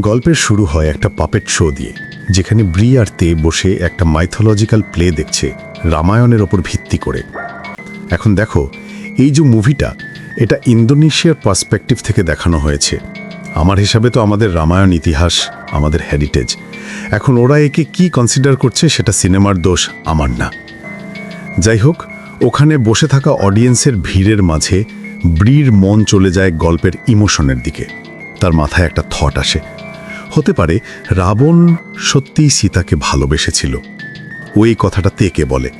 গল্পের শুরু হয় একটা পাপেট শো দিয়ে, যেখানে ব্রি আর তে বসে একটা মাইথোলজিক্যাল প্লে দেখছে, রামায়ণের ওপর ভিত্তি করে। এখন দেখো, এই যে মুভিটা এটা ইন্দোনেশিয়ার পার্সপেক্টিভ থেকে দেখানো হয়েছে। আমার হিসাবে তো আমাদের রামায়ণ ইতিহাস, আমাদের হেরিটেজ এখন ওরা একে কি কনসিডার করছে সেটা সিনেমার দোষ আমার না। যাই হোক, ওখানে বসে থাকা অডিয়েন্সের ভিড়ের মাঝে ব্রির মন চলে যায় গল্পের ইমোশনের দিকে। তার মাথায় একটা থট আসে। হতে পারে রাবণ সত্যিই সীতাকে ভালোবেসেছিল। ও এই কথাটা তেকে বলে।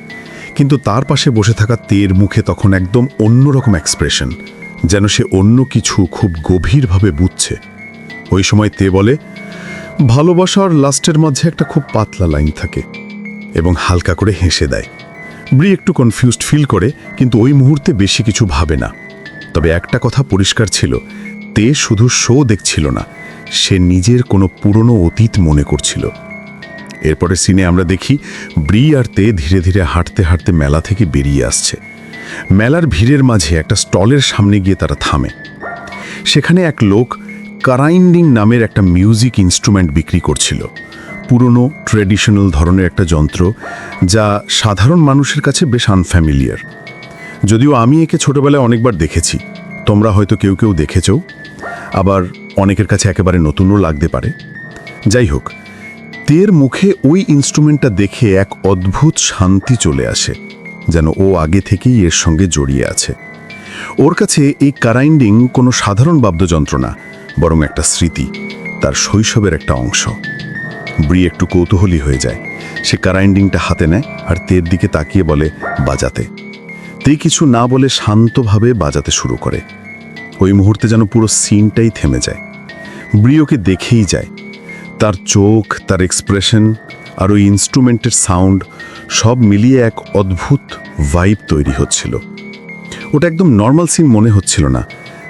কিন্তু তার পাশে বসে থাকা তের মুখে তখন একদম অন্যরকম এক্সপ্রেশন যেন সে অন্য কিছু খুব গভীরভাবে বুঝছে। ওই সময় তে বলে ভালোবাসা আর লাস্টের মাঝে একটা খুব পাতলা লাইন থাকে এবং হালকা করে হেসে দেয়। ব্রি একটু কনফিউজড ফিল করে, কিন্তু ওই মুহূর্তে বেশি কিছু ভাবে না। তবে একটা কথা পরিষ্কার ছিল, তে শুধু শো দেখছিল না সে নিজের কোনো পুরনো অতীত মনে করছিল। এরপরে সিনে আমরা দেখি, ব্রি আর তে ধীরে ধীরে হাঁটতে হাঁটতে মেলা থেকে বেরিয়ে আসছে। মেলার ভিড়ের মাঝে একটা স্টলের সামনে গিয়ে তারা থামে। সেখানে এক লোক কারাইন্ডিং নামের একটা মিউজিক ইনস্ট্রুমেন্ট বিক্রি করছিল। পুরনো ট্রেডিশনাল ধরনের একটা যন্ত্র যা সাধারণ মানুষের কাছে বেশ আনফ্যামিলিয়ার। যদিও আমি একে ছোটবেলায় অনেকবার দেখেছি। তোমরা হয়তো কেউ কেউ দেখেছ। আবার অনেকের কাছে একেবারে নতুনও লাগতে পারে। যাই হোক, তের মুখে ওই ইনস্ট্রুমেন্টটা দেখে এক অদ্ভুত শান্তি চলে আসে, যেন ও আগে থেকেই এর সঙ্গে জড়িয়ে আছে। ওর কাছে এই কারাইন্ডিং কোনো সাধারণ বাদ্যযন্ত্র না, বরং একটা স্মৃতি, তার শৈশবের একটা অংশ। ব্রি একটু কৌতূহলী হয়ে যায়। সে কারাইন্ডিংটা হাতে নেয় আর তের দিকে তাকিয়ে বলে, বাজাতে। তে কিছু না বলে শান্তভাবে বাজাতে শুরু করে। ওই মুহূর্তে যেন পুরো সিনটাই থেমে যায়। ব্রিওকে দেখেই যায়। তার চোখ, তার এক্সপ্রেশন আর ওই ইনস্ট্রুমেন্টের সাউন্ড সব মিলিয়ে এক অদ্ভুত ভাইব তৈরি হচ্ছিল। ওটা একদম নর্মাল সিন মনে হচ্ছিল না,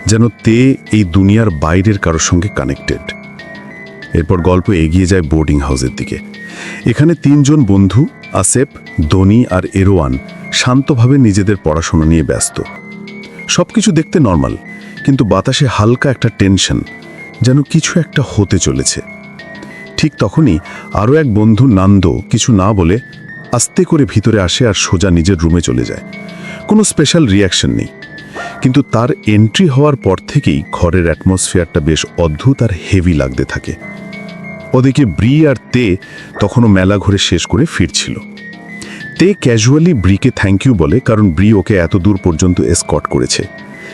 যেন তে এই দুনিয়ার বাইরের কারোর সঙ্গে কানেক্টেড এরপর গল্প এগিয়ে যায় বোর্ডিং হাউসের দিকে। এখানে তিনজন বন্ধু আসেপ ধোনি আর এরোয়ান, শান্তভাবে নিজেদের পড়াশোনা নিয়ে ব্যস্ত। সব কিছু দেখতে নর্মাল কিন্তু বাতাসে হালকা একটা টেনশন যেন কিছু একটা হতে চলেছে। ঠিক তখনই আরও এক বন্ধু নান্দ কিছু না বলে আস্তে করে ভিতরে আসে আর সোজা নিজের রুমে চলে যায়। কোনো স্পেশাল রিয়াকশন নেই। কিন্তু তার এন্ট্রি হওয়ার পর থেকেই ঘরের অ্যাটমসফিয়ারটা বেশ অদ্ভুত আর হেভি লাগতে থাকে। ওদিকে ব্রি আর তে তখনও মেলা ঘুরে শেষ করে ফিরছিল। তে ক্যাজুয়ালি ব্রিকে থ্যাংক ইউ বলে, কারণ ব্রি ওকে এত দূর পর্যন্ত এসকট করেছে।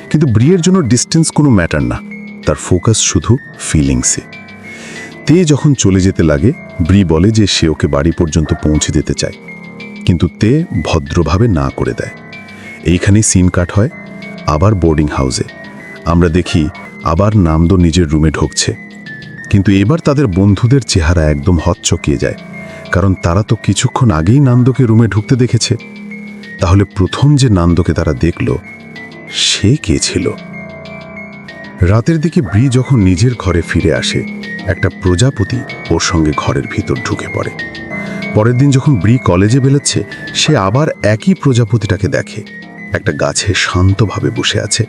কিন্তু ব্রিয়ের জন্য ডিস্টেন্স কোনো ম্যাটার না। তার ফোকাস শুধু ফিলিংসে। তে যখন চলে যেতে লাগে, ব্রি বলে যে সে ওকে বাড়ি পর্যন্ত পৌঁছে দিতে চায়। কিন্তু তে ভদ্রভাবে না করে দেয়। এইখানেই সিন কাট হয়, আবার বোর্ডিং হাউসে। আমরা দেখি আবার নামদো নিজের রুমে ঢুকছে। কিন্তু এবার তাদের বন্ধুদের চেহারা একদম হচ্চকিয়ে যায়, কারণ তারা তো কিছুক্ষণ আগেই নান্দকে রুমে ঢুকতে দেখেছে। তাহলে প্রথম যে নান্দকে তারা দেখল, সে কে ছিল? রাতের দিকে ব্রি যখন নিজের ঘরে ফিরে আসে, একটা প্রজাপতি ওর সঙ্গে ঘরের ভিতর ঢুকে পড়ে। পরের দিন যখন ব্রি কলেজে বেরোচ্ছে, সে আবার একই প্রজাপতিটাকে দেখে। একটা গাছে শান্তভাবে বসে আছে।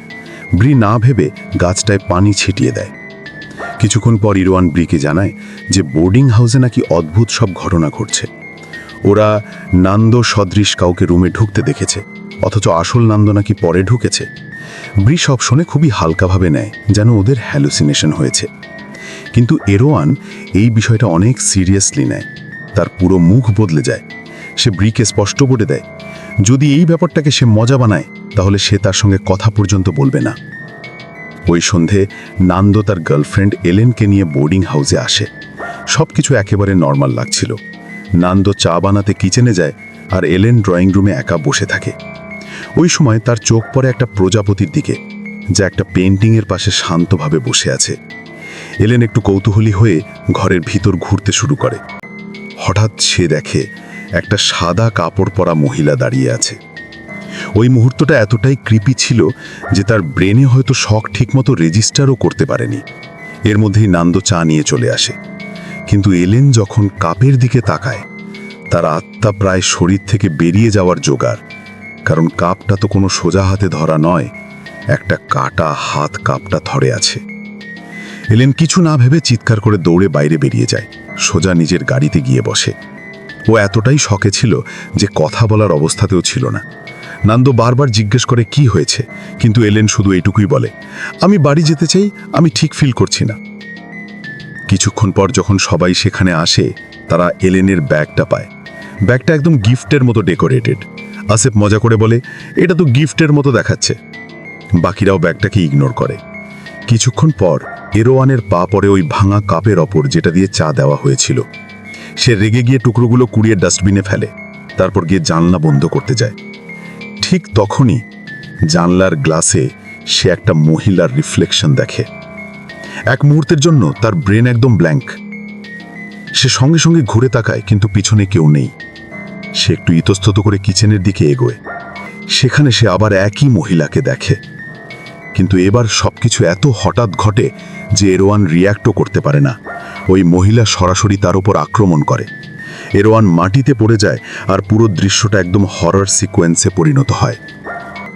ব্রি না ভেবে গাছটায় পানি ছিটিয়ে দেয়। কিছুক্ষণ পর ইরওয়ান ব্রিকে জানায় যে বোর্ডিং হাউসে নাকি অদ্ভুত সব ঘটনা ঘটছে। ওরা নান্দ সদৃশ কাউকে রুমে ঢুকতে দেখেছে, অথচ আসল নান্দ নাকি পরে ঢুকেছে। সব শুনে খুবই হালকাভাবে নেয়, যেন ওদের হ্যালুসিনেশন হয়েছে। কিন্তু এরোয়ান এই বিষয়টা অনেক সিরিয়াসলি নেয়। তার পুরো মুখ বদলে যায়। সে ব্রিকে স্পষ্ট বলে দেয়, যদি এই ব্যাপারটাকে সে মজা বানায়, তাহলে সে তার সঙ্গে কথা পর্যন্ত বলবে না। ওই সন্ধে নান্দ তার গার্লফ্রেন্ড এলেনকে নিয়ে বোর্ডিং হাউসে আসে। সব কিছু একেবারে নর্মাল লাগছিল। নান্দ চা বানাতে কিচেনে যায় আর এলেন ড্রয়িং রুমে একা বসে থাকে। ওই সময় তার চোখ পড়ে একটা প্রজাপতির দিকে, যা একটা পেন্টিংয়ের পাশে শান্তভাবে বসে আছে। এলেন একটু কৌতূহলী হয়ে ঘরের ভিতর ঘুরতে শুরু করে। হঠাৎ সে দেখে একটা সাদা কাপড় পরা মহিলা দাঁড়িয়ে আছে। ওই মুহূর্তটা এতটাই কৃপি ছিল যে তার ব্রেনে হয়তো শখ ঠিকমতো রেজিস্টারও করতে পারেনি। এর মধ্যেই নান্দ চা নিয়ে চলে আসে। কিন্তু এলেন যখন কাপের দিকে তাকায়, তার আত্মা প্রায় শরীর থেকে বেরিয়ে যাওয়ার জোগাড়। কারণ কাপটা তো কোনো সোজা হাতে ধরা নয়, একটা কাটা হাত কাপটা ধরে আছে। এলেন কিছু না ভেবে চিৎকার করে দৌড়ে বাইরে বেরিয়ে যায়, সোজা নিজের গাড়িতে গিয়ে বসে। ও এতটাই শখে ছিল যে কথা বলার অবস্থাতেও ছিল না। নান্দ বারবার জিজ্ঞেস করে, কি হয়েছে? কিন্তু এলেন শুধু এইটুকুই বলে, আমি বাড়ি যেতে চাই, আমি ঠিক ফিল করছি না। কিছুক্ষণ পর যখন সবাই সেখানে আসে, তারা এলেনের ব্যাগটা পায়। ব্যাগটা একদম গিফটের মতো ডেকোরেটেড। আসেফ মজা করে বলে, এটা তো গিফটের মতো দেখাচ্ছে। বাকিরাও ব্যাগটাকে ইগনোর করে। কিছুক্ষণ পর এরোয়ানের পা পরে ওই ভাঙা কাপের ওপর যেটা দিয়ে চা দেওয়া হয়েছিল। সে রেগে গিয়ে টুকরোগুলো কুড়িয়ে ডাস্টবিনে ফেলে, তারপর গিয়ে জানলা বন্ধ করতে যায়। ঠিক তখনই জানলার গ্লাসে সে একটা মহিলার রিফ্লেকশন দেখে। এক মুহূর্তের জন্য তার ব্রেন একদম ব্ল্যাঙ্ক। সে সঙ্গে সঙ্গে ঘুরে তাকায়, কিন্তু পিছনে কেউ নেই। সে একটু ইতস্তত করে কিচেনের দিকে এগোয়। সেখানে সে আবার একই মহিলাকে দেখে। কিন্তু এবার সবকিছু এত হঠাৎ ঘটে যে এরোয়ান রিয়্যাক্টও করতে পারে না। ওই মহিলা সরাসরি তার উপর আক্রমণ করে। এরোয়ান মাটিতে পড়ে যায় আর পুরো দৃশ্যটা একদম হরর সিকোয়েন্সে পরিণত হয়।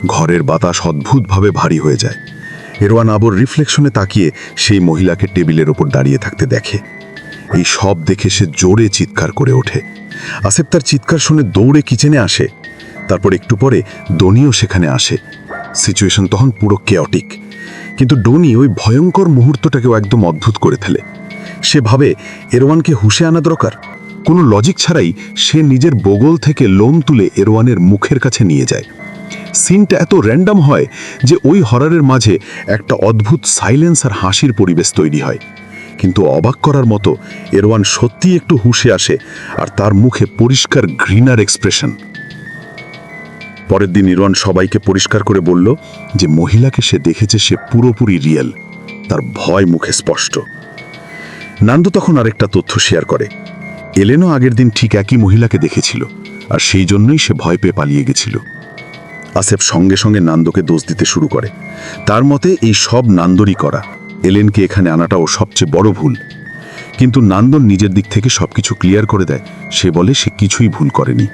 ঘরের বাতাস অদ্ভুতভাবে ভারী হয়ে যায়। এরোয়ান আবর রিফ্লেকশনে তাকিয়ে সেই মহিলাকে টেবিলের ওপর দাঁড়িয়ে থাকতে দেখে। এই সব দেখে সে জোরে চিৎকার করে ওঠে। আসেফ তার চিৎকার শুনে দৌড়ে কিচেনে আসে। তারপর একটু পরে ডনিও সেখানে আসে। সিচুয়েশন তখন পুরো কেয়টিক কিন্তু ডনি ওই ভয়ঙ্কর মুহূর্তটাকেও একদম অদ্ভুত করে ফেলে। সে ভাবে এরওয়ানকে হুশে আনা দরকার। কোনো লজিক ছাড়াই সে নিজের বগল থেকে লোম তুলে এরওয়ানের মুখের কাছে নিয়ে যায়। সিনটা এত র্যান্ডাম হয় যে ওই হরারের মাঝে একটা অদ্ভুত সাইলেন্স আর হাসির পরিবেশ তৈরি হয়। কিন্তু অবাক করার মতো এরওয়ান সত্যি একটু হুশে আসে আর তার মুখে পরিষ্কার ঘৃণার এক্সপ্রেশন পরের দিন ইরওয়ান সবাইকে পরিষ্কার করে বলল যে মহিলাকে সে দেখেছে সে পুরোপুরি রিয়েল তার ভয় মুখে স্পষ্ট। নান্দু তখন আরেকটা তথ্য শেয়ার করে। এলেনও আগের দিন ঠিক একই মহিলাকে দেখেছিল আর সেই জন্যই সে ভয় পেয়ে পালিয়ে গেছিল। আসেফ সঙ্গে সঙ্গে নান্দকে দোষ দিতে শুরু করে। তার মতে এই সব নান্দরই করা। এলেনকে এখানে আনাটাও সবচেয়ে বড় ভুল। কিন্তু নান্দন নিজের দিক থেকে সবকিছু ক্লিয়ার করে দেয়। সে বলে সে কিছুই ভুল করেনি।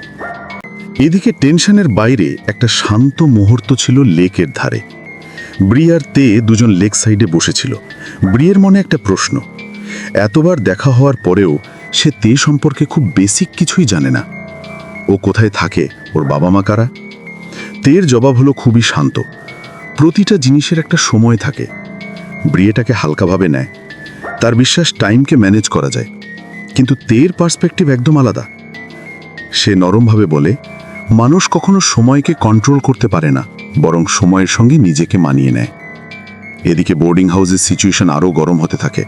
এদিকে টেনশনের বাইরে একটা শান্ত মুহূর্ত ছিল লেকের ধারে। ব্রিয়ার তে দুজন লেক সাইডে বসেছিল। ব্রিয়ের মনে একটা প্রশ্ন। এতবার দেখা হওয়ার পরেও সে তে সম্পর্কে খুব বেসিক কিছুই জানে না। ও কোথায় থাকে? ওর বাবা মা কারা? তের জবাব হলো খুবই শান্ত। প্রতিটা জিনিসের একটা সময় থাকে। ব্রিয়েটাকে হালকাভাবে নেয়। তার বিশ্বাস টাইমকে ম্যানেজ করা যায়। কিন্তু তের পার্সপেক্টিভ একদম আলাদা। সে নরমভাবে বলে, মানুষ কখনো সময়কে কন্ট্রোল করতে পারে না, বরং সময়ের সঙ্গে নিজেকে মানিয়ে নেয়। এদিকে বোর্ডিং হাউসের সিচুয়েশন আরও গরম হতে থাকে।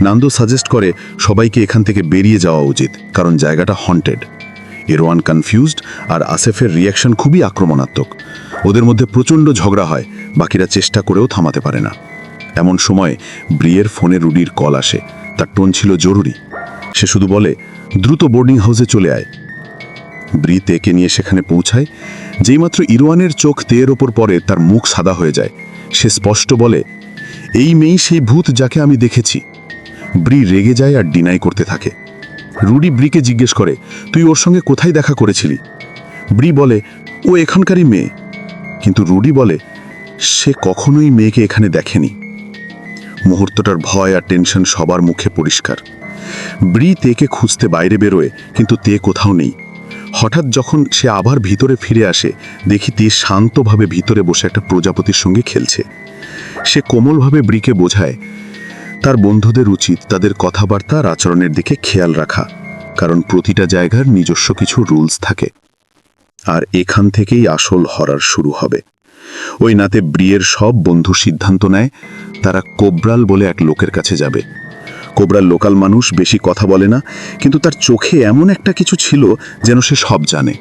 নান্দো সাজেস্ট করে, সবাইকে এখান থেকে বেরিয়ে যাওয়া উচিত, কারণ জায়গাটা হন্টেড এরোয়ান কনফিউজড আর আসেফের রিয়াকশন খুবই আক্রমণাত্মক। ওদের মধ্যে প্রচণ্ড ঝগড়া হয়, বাকিরা চেষ্টা করেও থামাতে পারে না। এমন সময় ব্রিয়ের ফোনে রুডির কল আসে। তার টোন ছিল জরুরি। সে শুধু বলে, দ্রুত বোর্ডিং হাউসে চলে আয়। ব্রি তেকে নিয়ে সেখানে পৌঁছায়। যেইমাত্র ইরওয়ানের চোখ তেয়ের ওপর পড়ে, তার মুখ সাদা হয়ে যায়। সে স্পষ্ট বলে, এই মেয়েই সেই ভূত যাকে আমি দেখেছি। ব্রি রেগে যায় আর ডিনাই করতে থাকে। রুডি ব্রিকে জিজ্ঞেস করে, তুই ওর সঙ্গে কোথায় দেখা করেছিলি? ব্রি বলে, ও এখানকারই মেয়ে। কিন্তু রুডি বলে, সে কখনোই মেয়েকে এখানে দেখেনি। মুহূর্তটার ভয় আর টেনশন সবার মুখে পরিষ্কার। ব্রি তেকে খুঁজতে বাইরে বেরোয়, কিন্তু তে কোথাও নেই। হঠাৎ যখন সে আবার ভিতরে ফিরে আসে, দেখি তে শান্তভাবে ভিতরে বসে একটা প্রজাপতির সঙ্গে খেলছে। সে কোমলভাবে ব্রিকে বোঝায়, তার বন্ধুদের উচিত তাদের কথাবার্তা আর আচরণের দিকে খেয়াল রাখা, কারণ প্রতিটা জায়গার নিজস্ব কিছু রুলস থাকে। আর এখান থেকেই আসল হরার শুরু হবে। ওই নাতে ব্রিয়ের সব বন্ধু সিদ্ধান্ত নেয়, তারা কোবরাল বলে এক লোকের কাছে যাবে। কোবরাল লোকাল মানুষ বেশি কথা বলে না, কিন্তু তার চোখে এমন একটা কিছু ছিল যেন সে সব জানে।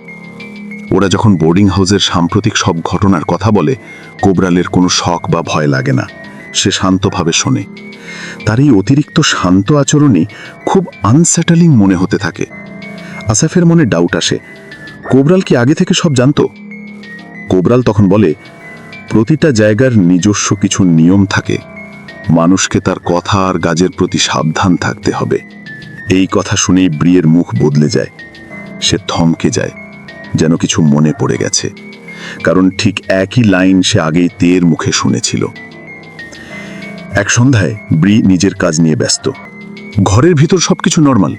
ওরা যখন বোর্ডিং হাউসের সাম্প্রতিক সব ঘটনার কথা বলে, কোবরালের কোনো শখ বা ভয় লাগে না। সে শান্তভাবে শোনে। তার এই অতিরিক্ত শান্ত আচরণই খুব আনস্যাটেলিং মনে হতে থাকে। আসাফের মনে ডাউট আসে। কোবরাল কি আগে থেকে সব জানতো? কোবরাল তখন বলে প্রতিটা জায়গার নিজস্ব কিছু নিয়ম থাকে। মানুষকে তার কথা আর গাজের প্রতি সাবধান থাকতে হবে। এই কথা শুনেই ব্রিয়ের মুখ বদলে যায়। সে থমকে যায়, যেন কিছু মনে পড়ে গেছে। কারণ ঠিক একই লাইন সে আগেই তের মুখে শুনেছিল। এক সন্ধ্যায় ব্রি নিজের কাজ নিয়ে ব্যস্ত। ঘরের ভিতর সবকিছু নর্মাল।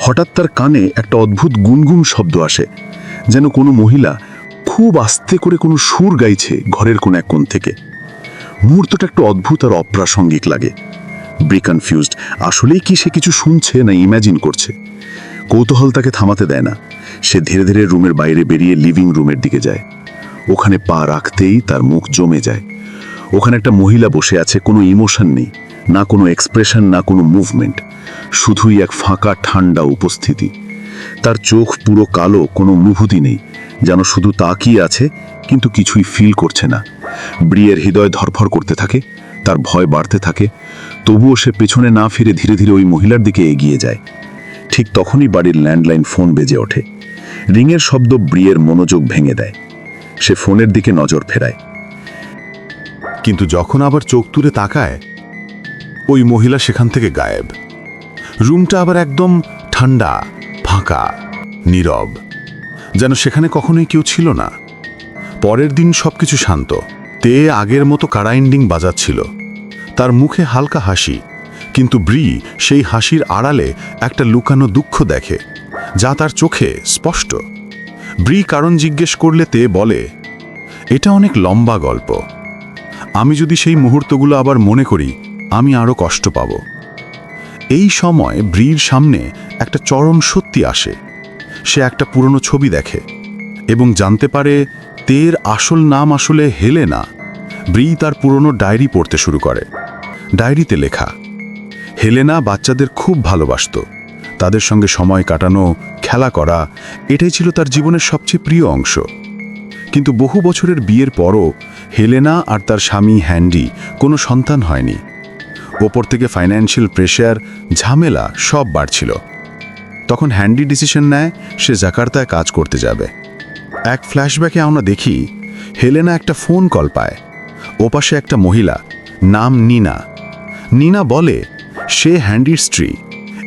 হঠাৎ তার কানে একটা অদ্ভুত গুনগুন শব্দ আসে, যেন কোনো মহিলা খুব আস্তে করে কোনো সুর গাইছে ঘরের কোন এক কোণ থেকে। মুহূর্তটা একটু অদ্ভুত আর অপ্রাসঙ্গিক লাগে। ব্রি কনফিউজড আসলেই কি সে কিছু শুনছে না ইম্যাজিন করছে? কৌতূহল তাকে থামাতে দেয় না। সে ধীরে ধীরে রুমের বাইরে বেরিয়ে লিভিং রুমের দিকে যায়। ওখানে পা রাখতেই তার মুখ জমে যায়। ওখানে একটা মহিলা বসে আছে, কোনো ইমোশন নেই, না কোনো এক্সপ্রেশন না কোনো মুভমেন্ট শুধুই এক ফাঁকা, ঠান্ডা উপস্থিতি। তার চোখ পুরো কালো, কোনো অনুভূতি নেই। যেন শুধু তাকিয়ে আছে, কিন্তু কিছুই ফিল করছে না। ব্রিয়ের হৃদয় ধরফর করতে থাকে, তার ভয় বাড়তে থাকে, তবুও সে পেছনে না ফিরে ধীরে ধীরে ওই মহিলার দিকে এগিয়ে যায়। ঠিক তখনই বাড়ির ল্যান্ডলাইন ফোন বেজে ওঠে। রিংয়ের শব্দ ব্রিয়ের মনোযোগ ভেঙে দেয়। সে ফোনের দিকে নজর ফেরায়। কিন্তু যখন আবার চোখ তুলে তাকায়, ওই মহিলা সেখান থেকে গায়েব। রুমটা আবার একদম ঠান্ডা, ফাঁকা, নীরব। যেন সেখানে কখনোই কেউ ছিল না। পরের দিন সবকিছু শান্ত। তে আগের মতো কারাইন্ডিং বাজাচ্ছিল। তার মুখে হালকা হাসি। কিন্তু ব্রি সেই হাসির আড়ালে একটা লুকানো দুঃখ দেখে, যা তার চোখে স্পষ্ট। ব্রি কারণ জিজ্ঞেস করলে তে বলে, এটা অনেক লম্বা গল্প। আমি যদি সেই মুহূর্তগুলো আবার মনে করি, আমি আরও কষ্ট পাব। এই সময় ব্রির সামনে একটা চরম সত্যি আসে। সে একটা পুরনো ছবি দেখে এবং জানতে পারে তের আসল নাম আসলে হেলে না ব্রি তার পুরনো ডায়েরি পড়তে শুরু করে। ডায়েরিতে লেখা, হেলেনা বাচ্চাদের খুব ভালোবাসত। তাদের সঙ্গে সময় কাটানো, খেলা করা, এটাই ছিল তার জীবনের সবচেয়ে প্রিয় অংশ। কিন্তু বহু বছরের বিয়ের পরও হেলেনা আর তার স্বামী হ্যান্ডি কোনো সন্তান হয়নি। ওপর থেকে ফাইন্যান্সিয়াল প্রেশার, ঝামেলা সব বাড়ছিল। তখন হ্যান্ডি ডিসিশন নেয় সে জাকার্তায় কাজ করতে যাবে। এক ফ্ল্যাশব্যাকে আমরা দেখি, হেলেনা একটা ফোন কল পায়। ওপাশে একটা মহিলা, নাম নিনা। নিনা বলে, সে হ্যান্ডির স্ত্রী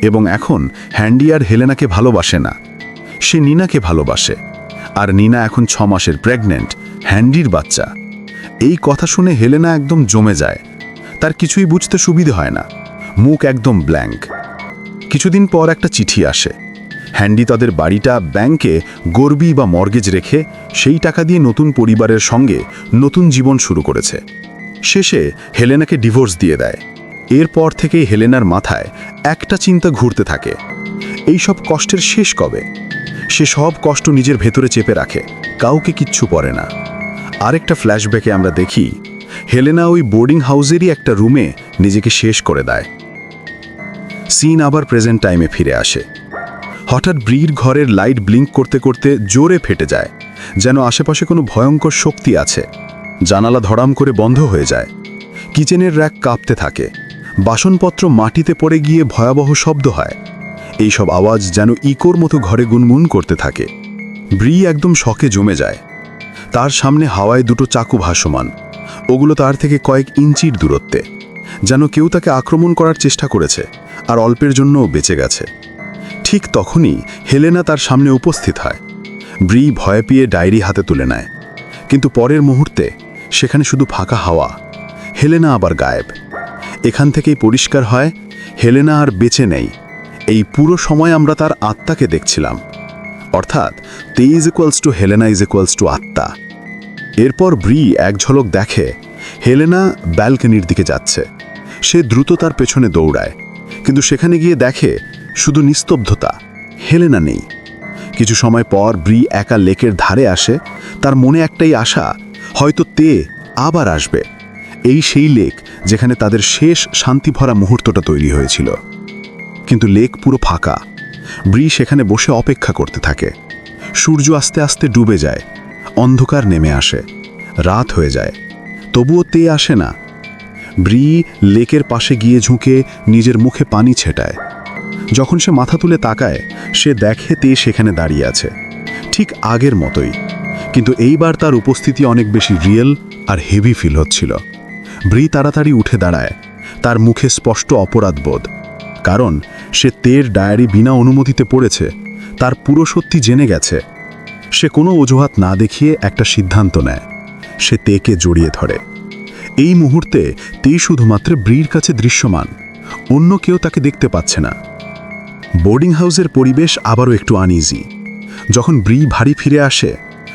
এবং এখন হ্যান্ডি আর হেলেনাকে ভালোবাসে না। সে নিনাকে ভালোবাসে। আর নিনা এখন ছ মাসের প্রেগনেন্ট, হ্যান্ডির বাচ্চা। এই কথা শুনে হেলেনা একদম জমে যায়। তার কিছুই বুঝতে সুবিধে হয় না। মুখ একদম ব্ল্যাঙ্ক। কিছুদিন পর একটা চিঠি আসে। হ্যান্ডি তাদের বাড়িটা ব্যাংকে গর্বি বা মর্গেজ রেখে সেই টাকা দিয়ে নতুন পরিবারের সঙ্গে নতুন জীবন শুরু করেছে। শেষে হেলেনাকে ডিভোর্স দিয়ে দেয়। এরপর থেকেই হেলেনার মাথায় একটা চিন্তা ঘুরতে থাকে। এই সব কষ্টের শেষ কবে? সে সব কষ্ট নিজের ভেতরে চেপে রাখে, কাউকে কিচ্ছু পড়ে না। আরেকটা ফ্ল্যাশব্যাকে আমরা দেখি, হেলেনা ওই বোর্ডিং হাউসেরই একটা রুমে নিজেকে শেষ করে দেয়। সিন আবার প্রেজেন্ট টাইমে ফিরে আসে। হঠাৎ ব্রির ঘরের লাইট ব্লিঙ্ক করতে করতে জোরে ফেটে যায়, যেন আশেপাশে কোনো ভয়ঙ্কর শক্তি আছে। জানালা ধরাম করে বন্ধ হয়ে যায়। কিচেনের র্যাক কাঁপতে থাকে। বাসনপত্র মাটিতে পড়ে গিয়ে ভয়াবহ শব্দ হয়। এইসব আওয়াজ যেন ইকোর মতো ঘরে গুনগুন করতে থাকে। ব্রি একদম শকে জমে যায়। তার সামনে হাওয়ায় দুটো চাকু ভাসমান। ওগুলো তার থেকে কয়েক ইঞ্চির দূরত্বে। যেন কেউ তাকে আক্রমণ করার চেষ্টা করেছে, আর অল্পের জন্যও বেঁচে গেছে। ঠিক তখনই হেলেনা তার সামনে উপস্থিত হয়। ব্রি ভয় পেয়ে ডায়েরি হাতে তুলে নেয়। কিন্তু পরের মুহূর্তে সেখানে শুধু ফাঁকা হাওয়া। হেলেনা আবার গায়েব। এখান থেকেই পরিষ্কার হয়, হেলেনা আর বেঁচে নেই। এই পুরো সময় আমরা তার আত্মাকে দেখছিলাম। অর্থাৎ T is equals to Helena is equals to আত্মা। এরপর ব্রি এক ঝলক দেখে হেলেনা ব্যালকনির দিকে যাচ্ছে। সে দ্রুত তার পেছনে দৌড়ায়, কিন্তু সেখানে গিয়ে দেখে শুধু নিস্তব্ধতা, হেলেনা নেই। কিছু সময় পর ব্রি একা লেকের ধারে আসে, তার মনে একটাই আশা, হয়তো তে আবার আসবে। এই সেই লেক যেখানে তাদের শেষ শান্তিভরা মুহূর্তটা তৈরি হয়েছিল। কিন্তু লেক পুরো ফাঁকা। ব্রি সেখানে বসে অপেক্ষা করতে থাকে। সূর্য আস্তে আস্তে ডুবে যায়, অন্ধকার নেমে আসে, রাত হয়ে যায়। তবুও তে আসে না। ব্রি লেকের পাশে গিয়ে ঝুঁকে নিজের মুখে পানি ছেটায়। যখন সে মাথা তুলে তাকায়, সে দেখে তে সেখানে দাঁড়িয়ে আছে। ঠিক আগের মতোই। কিন্তু এইবার তার উপস্থিতি অনেক বেশি রিয়েল আর হেভি ফিল হচ্ছিল। ব্রি তাড়াতাড়ি উঠে দাঁড়ায়। তার মুখে স্পষ্ট অপরাধবোধ কারণ সে তের ডায়েরি বিনা অনুমতিতে পড়েছে, তার পুরো সত্যি জেনে গেছে। সে কোনো অজুহাত না দেখিয়ে একটা সিদ্ধান্ত নেয়। সে তেকে জড়িয়ে ধরে। এই মুহূর্তে তেই শুধুমাত্র ব্রির কাছে দৃশ্যমান, অন্য কেউ তাকে দেখতে পাচ্ছে না। বোর্ডিং হাউসের পরিবেশ আবারও একটু আনইজি যখন ব্রি ভারী ফিরে আসে,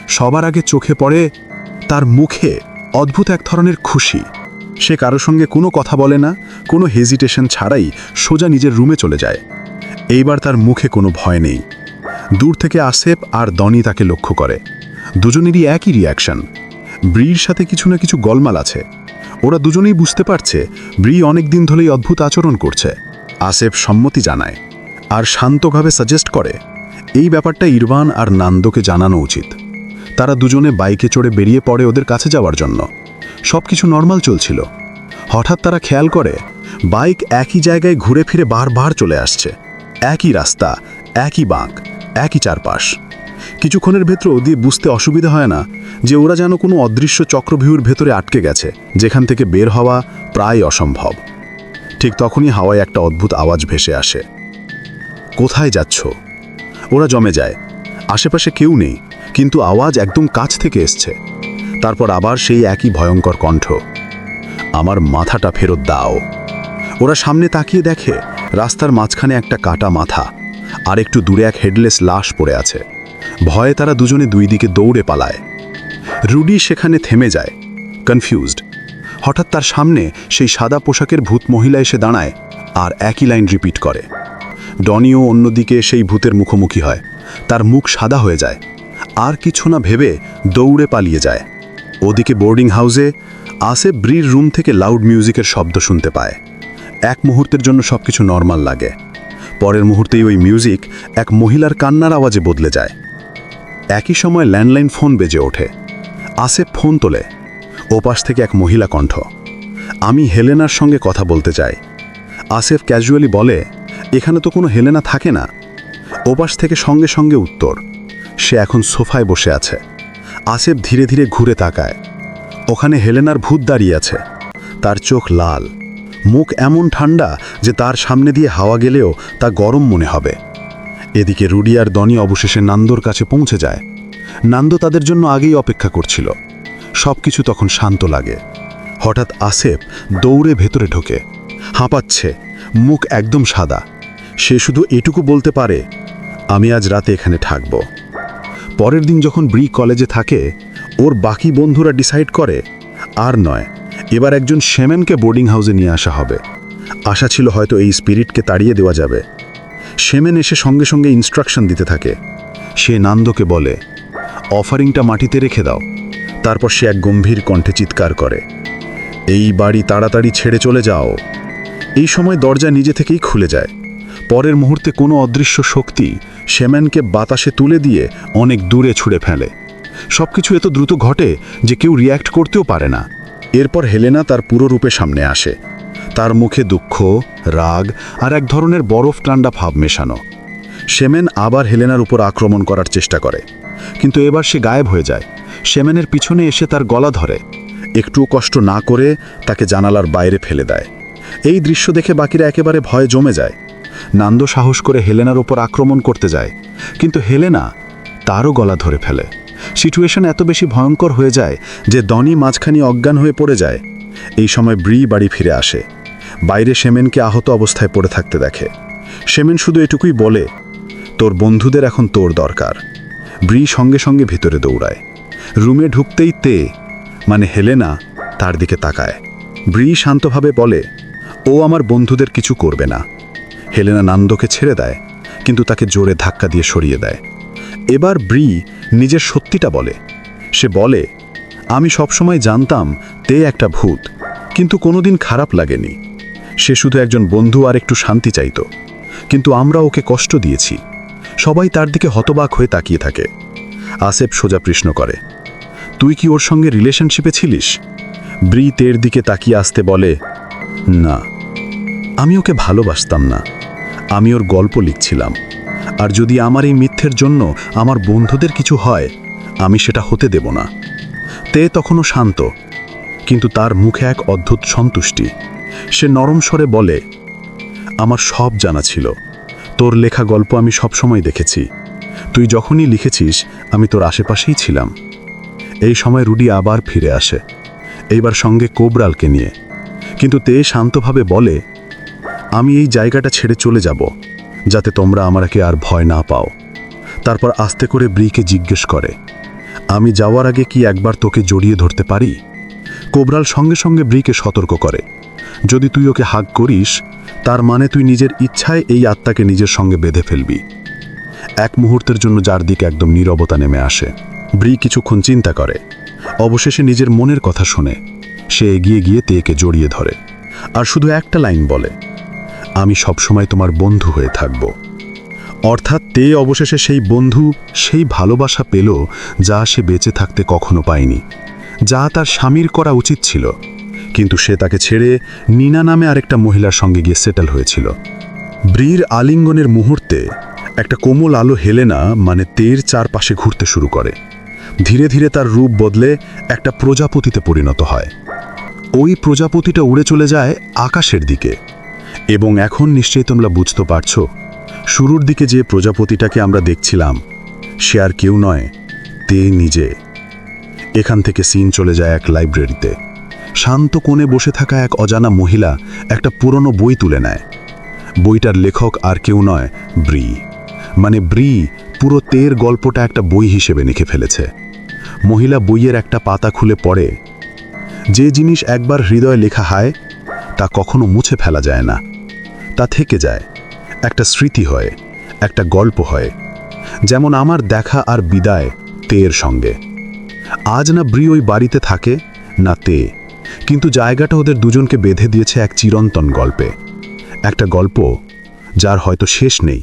সবার আগে চোখে পড়ে তার মুখে অদ্ভুত এক ধরনের খুশি। সে কারও সঙ্গে কোনো কথা বলে না, কোনো হেজিটেশন ছাড়াই সোজা নিজের রুমে চলে যায়। এইবার তার মুখে কোনো ভয় নেই। দূর থেকে আসেপ আর দনি তাকে লক্ষ্য করে। দুজনেরই একই রিয়াকশন ব্রির সাথে কিছু না কিছু গলমাল আছে। ওরা দুজনেই বুঝতে পারছে ব্রি অনেক দিন ধরেই অদ্ভুত আচরণ করছে। আসেফ সম্মতি জানায় আর শান্তভাবে সাজেস্ট করে, এই ব্যাপারটা ইরবান আর নান্দকে জানানো উচিত। তারা দুজনে বাইকে চড়ে বেরিয়ে পড়ে ওদের কাছে যাওয়ার জন্য। সব কিছু নর্মাল চলছিল। হঠাৎ তারা খেয়াল করে, বাইক একই জায়গায় ঘুরে ফিরে বারবার চলে আসছে। একই রাস্তা, একই বাঁক, একই চারপাশ। কিছুক্ষণের ভেতর দিয়ে বুঝতে অসুবিধা হয় না যে ওরা যেন কোনো অদৃশ্য চক্রভিউর ভেতরে আটকে গেছে, যেখান থেকে বের হওয়া প্রায় অসম্ভব। ঠিক তখনই হাওয়ায় একটা অদ্ভুত আওয়াজ ভেসে আসে। কোথায় যাচ্ছ? ওরা জমে যায়। আশেপাশে কেউ নেই, কিন্তু আওয়াজ একদম কাছ থেকে এসছে। তারপর আবার সেই একই ভয়ঙ্কর কণ্ঠ। আমার মাথাটা ফেরত দাও। ওরা সামনে তাকিয়ে দেখে, রাস্তার মাঝখানে একটা কাটা মাথা, আর একটু দূরে এক হেডলেস লাশ পড়ে আছে। ভয়ে তারা দুজনে দুই দিকে দৌড়ে পালায়। রুডি সেখানে থেমে যায় কনফিউজড হঠাৎ তার সামনে সেই সাদা পোশাকের ভূত মহিলা এসে দাঁড়ায় আর একই লাইন রিপিট করে। ডনিও অন্যদিকে সেই ভূতের মুখোমুখি হয়। তার মুখ সাদা হয়ে যায়। আর কিছু না ভেবে দৌড়ে পালিয়ে যায়। ওদিকে বোর্ডিং হাউসে আসে ব্রির রুম থেকে লাউড মিউজিকের শব্দ শুনতে পায়। এক মুহূর্তের জন্য সবকিছু নর্মাল লাগে। পরের মুহূর্তেই ওই মিউজিক এক মহিলার কান্নার আওয়াজে বদলে যায়। একই সময় ল্যান্ডলাইন ফোন বেজে ওঠে। আসেফ ফোন তোলে। ওপাশ থেকে এক মহিলা কণ্ঠ। আমি হেলেনার সঙ্গে কথা বলতে চাই। আসেফ ক্যাজুয়ালি বলে, এখানে তো কোনো হেলেনা থাকে না। ওপাশ থেকে সঙ্গে সঙ্গে উত্তর, সে এখন সোফায় বসে আছে। আসেফ ধীরে ধীরে ঘুরে তাকায়। ওখানে হেলেনার ভূত দাঁড়িয়ে আছে। তার চোখ লাল। মুখ এমন ঠান্ডা যে তার সামনে দিয়ে হাওয়া গেলেও তা গরম মনে হবে। এদিকে রুডি আর দনি অবশেষে নান্দর কাছে পৌঁছে যায়। নান্দ তাদের জন্য আগেই অপেক্ষা করছিল। সব কিছু তখন শান্ত লাগে। হঠাৎ আসেফ দৌড়ে ভেতরে ঢোকে। হাঁপাচ্ছে, মুখ একদম সাদা। সে শুধু এটুকু বলতে পারে, আমি আজ রাতে এখানে থাকব। পরের দিন যখন ব্রি কলেজে থাকে, ওর বাকি বন্ধুরা ডিসাইড করে, আর নয়, এবার একজন শ্যামেনকে বোর্ডিং হাউসে নিয়ে আসা হবে। আশা ছিল হয়তো এই স্পিরিটকে তাড়িয়ে দেওয়া যাবে। সেমেন এসে সঙ্গে সঙ্গে ইনস্ট্রাকশন দিতে থাকে। সে নান্দকে বলে অফারিংটা মাটিতে রেখে দাও। তারপর সে এক গম্ভীর কণ্ঠে চিৎকার করে, এই বাড়ি তাড়াতাড়ি ছেড়ে চলে যাও। এই সময় দরজা নিজে থেকেই খুলে যায়। পরের মুহূর্তে কোনো অদৃশ্য শক্তি সেম্যানকে বাতাসে তুলে দিয়ে অনেক দূরে ছুঁড়ে ফেলে। সবকিছু এত দ্রুত ঘটে যে কেউ রিয়্যাক্ট করতেও পারে না। এরপর হেলেনা তার পুরো রূপে সামনে আসে। তার মুখে দুঃখ, রাগ আর এক ধরনের বরফ ঠান্ডা ভাব মেশানো। সেমেন আবার হেলেনার উপর আক্রমণ করার চেষ্টা করে। কিন্তু এবার সে গায়েব হয়ে যায়। সেমেনের পিছনে এসে তার গলা ধরে। একটুও কষ্ট না করে তাকে জানালার বাইরে ফেলে দেয়। এই দৃশ্য দেখে বাকিরা একেবারে ভয়ে জমে যায়। নান্দ সাহস করে হেলেনার ওপর আক্রমণ করতে যায়। কিন্তু হেলেনা তারও গলা ধরে ফেলে। সিচুয়েশন এত বেশি ভয়ঙ্কর হয়ে যায় যে দনি মাঝখানি অজ্ঞান হয়ে পড়ে যায়। এই সময় ব্রি বাড়ি ফিরে আসে। বাইরে সেমেনকে আহত অবস্থায় পড়ে থাকতে দেখে। সেমেন শুধু এটুকুই বলে, তোর বন্ধুদের এখন তোর দরকার। ব্রি সঙ্গে সঙ্গে ভিতরে দৌড়ায়। রুমে ঢুকতেই তে মানে হেলেনা, তার দিকে তাকায়। ব্রি শান্তভাবে বলে, ও আমার বন্ধুদের কিছু করবে না। হেলেনা নান্দকে ছেড়ে দেয়, কিন্তু তাকে জোরে ধাক্কা দিয়ে সরিয়ে দেয়। এবার ব্রি নিজের সত্যিটা বলে। সে বলে আমি সবসময় জানতাম তে একটা ভূত, কিন্তু কোনোদিন খারাপ লাগেনি। সে শুধু একজন বন্ধু আর একটু শান্তি চাইত। কিন্তু আমরা ওকে কষ্ট দিয়েছি। সবাই তার দিকে হতবাক হয়ে তাকিয়ে থাকে। আসেফ সোজা প্রশ্ন করে, তুই কি ওর সঙ্গে রিলেশনশিপে ছিলিস? ব্রি তের দিকে তাকিয়ে আসতে বলে, না। আমি ওকে ভালোবাসতাম না। আমি ওর গল্প লিখছিলাম। আর যদি আমার এই মিথ্যের জন্য আমার বন্ধুদের কিছু হয়, আমি সেটা হতে দেব না। তে তখনও শান্ত, কিন্তু তার মুখে এক অদ্ভুত সন্তুষ্টি। সে নরম স্বরে বলে, আমার সব জানা ছিল। তোর লেখা গল্প আমি সবসময় দেখেছি। তুই যখনই লিখেছিস, আমি তোর আশেপাশেই ছিলাম। এই সময় রুডি আবার ফিরে আসে, এইবার সঙ্গে কোবরালকে নিয়ে। কিন্তু তে শান্তভাবে বলে, আমি এই জায়গাটা ছেড়ে চলে যাব, যাতে তোমরা আমাকে আর ভয় না পাও। তারপর আস্তে করে ব্রিকে জিজ্ঞেস করে আমি যাওয়ার আগে কি একবার তোকে জড়িয়ে ধরতে পারি? কোবরাল সঙ্গে সঙ্গে ব্রিকে সতর্ক করে। যদি তুই ওকে হাগ করিস, তার মানে তুই নিজের ইচ্ছায় এই আত্মাকে নিজের সঙ্গে বেঁধে ফেলবি। এক মুহূর্তের জন্য যার দিকে একদম নীরবতা নেমে আসে। ব্রি কিছুক্ষণ চিন্তা করে। অবশেষে নিজের মনের কথা শুনে। সে এগিয়ে গিয়ে তেকে জড়িয়ে ধরে। আর শুধু একটা লাইন বলে, আমি সবসময় তোমার বন্ধু হয়ে থাকব। অর্থাৎ তে অবশেষে সেই বন্ধু সেই ভালোবাসা পেল যা সে বেঁচে থাকতে কখনো পায়নি, যা তার স্বামীর করা উচিত ছিল। কিন্তু সে তাকে ছেড়ে নিনা নামে আরেকটা মহিলার সঙ্গে গিয়ে সেটেল হয়েছিল। ব্রির আলিঙ্গনের মুহূর্তে একটা কোমল আলো হেলেনা মানে তের চারপাশে ঘুরতে শুরু করে। ধীরে ধীরে তার রূপ বদলে একটা প্রজাপতিতে পরিণত হয়। ওই প্রজাপতিটা উড়ে চলে যায় আকাশের দিকে। এবং এখন নিশ্চয়ই তোমরা বুঝতে পারছ শুরুর দিকে যে প্রজাপতিটাকে আমরা দেখছিলাম, সে আর কেউ নয়, তে নিজে। এখান থেকে সিন চলে যায় এক লাইব্রেরিতে। শান্ত কোণে বসে থাকা এক অজানা মহিলা একটা পুরনো বই তুলে নেয়। বইটার লেখক আর কেউ নয়, ব্রি। মানে ব্রি পুরো তের গল্পটা একটা বই হিসেবে লিখে ফেলেছে। মহিলা বইয়ের একটা পাতা খুলে পড়ে। যে জিনিস একবার হৃদয়ে লেখা হয়, তা কখনো মুছে ফেলা যায় না। তা থেকে যায়। একটা স্মৃতি হয়, একটা গল্প হয়, যেমন আমার দেখা আর বিদায় তের সঙ্গে। আজ না ব্রি ওই বাড়িতে থাকে, না তে, কিন্তু জায়গাটা ওদের দুজনকে বেঁধে দিয়েছে এক চিরন্তন গল্পে। একটা গল্প যার হয়তো শেষ নেই